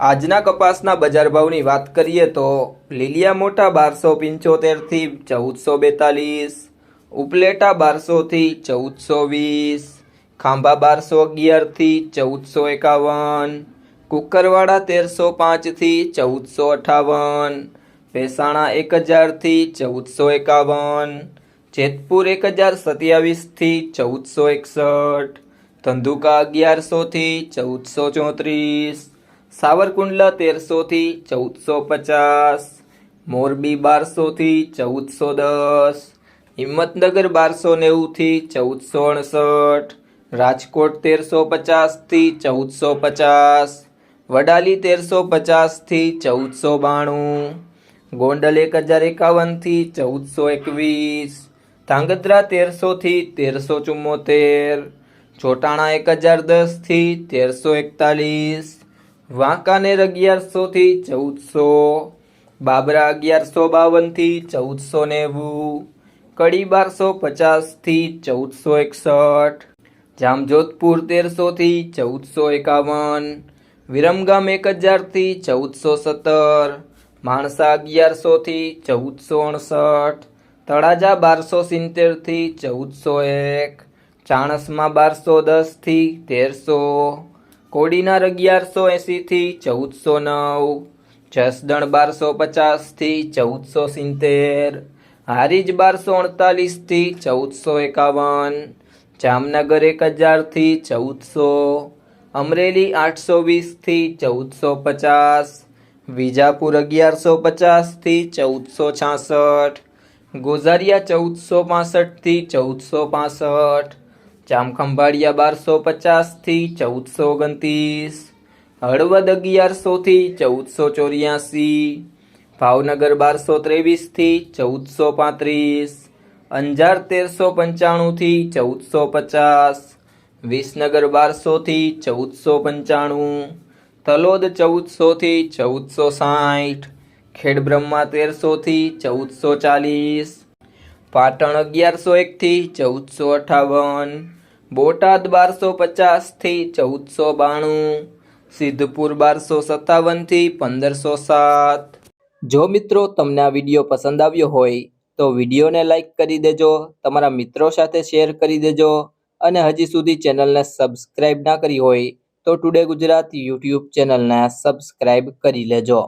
આજના કપાસના બજાર ભાવની વાત કરીએ તો લીલિયા મોટા બારસો પંચોતેરથી ચૌદસો બેતાલીસ, ઉપલેટા બારસોથી ચૌદસો વીસ, ખાંભા બારસો અગિયારથી ચૌદસો એકાવન, કુકરવાડા તેરસો પાંચથી ચૌદસો અઠાવન ભેસાણા એક હજારથી ચૌદસો એકાવન, જેતપુર એક હજાર સત્યાવીસથી ચૌદસો એકસઠ, ધંધુકા અગિયારસોથી ચૌદસો ચોત્રીસ સાવરકુંડલા તેરસોથી ચૌદસો પચાસ, મોરબી બારસોથી ચૌદસો દસ, હિંમતનગર બારસો નેવુંથી ચૌદસો અડસઠ, રાજકોટ તેરસો પચાસથી ચૌદસો પચાસ, વડાલી તેરસો પચાસથી ચૌદસો બાણું, ગોંડલ એક હજાર એકાવનથી ચૌદસો એકવીસ, ધાંગધ્રા તેરસોથી તેરસો ચુમ્મોતેર, ચોટાણા એક હજાર દસથી તેરસો એકતાલીસ વાંકાનેર અગિયારસોથી ચૌદસો, બાબરા અગિયારસો બાવનથી ચૌદસો નેવું, કડી બારસો પચાસથી ચૌદસો એકસઠ, જામજોધપુર તેરસોથી ચૌદસો એકાવન, વિરમગામ એક હજારથી ચૌદસો સત્તર, માણસા અગિયારસોથી ચૌદસો અડસઠ, તળાજા બારસો સિત્તેરથી ચૌદસો એક, ચાણસમાં બારસો દસથી તેરસો કોડીનાર અગિયારસો એંસીથી ચૌદસો નવ, જસદણ બારસો પચાસથી ચૌદસો સિત્તેર, હારીજ બારસો અડતાલીસથી ચૌદસો એકાવન, જામનગર એક હજારથી ચૌદસો, અમરેલી આઠસો વીસથી ચૌદસો પચાસ, વિજાપુર અગિયારસો પચાસથી ચૌદસો છાસઠ ગોઝારિયા ચૌદસો પાસઠથી ચૌદસો પાસઠ જામખંભાળિયા બારસો પચાસથી ચૌદસો ઓગણત્રીસ હળવદ અગિયારસોથી ચૌદસો ચોર્યાસી, ભાવનગર બારસો ત્રેવીસથી ચૌદસો પાંત્રીસ, અંજાર તેરસો પંચાણુંથી ચૌદસો પચાસ, વિસનગર બારસોથી ચૌદસો પંચાણું, તલોદ ચૌદસોથી ચૌદસો સાઠ, ખેડબ્રહ્મા તેરસોથી ચૌદસો ચાલીસ, પાટણ અગિયારસો એકથી ચૌદસો અઠાવન બોટાદ બારસો પચાસથી ચૌદસો બાણું, સિદ્ધપુર બારસો સત્તાવનથી પંદરસો સાત. જો મિત્રો તમને આ વીડિયો પસંદ આવ્યો હોય, તો વિડીયોને લાઈક કરી દેજો, તમારા મિત્રો સાથે શેર કરી દેજો, અને હજી સુધી ચેનલને સબસ્ક્રાઇબ ના કરી હોય, તો ટુડે ગુજરાત યુટ્યુબ ચેનલને સબસ્ક્રાઇબ કરી લેજો.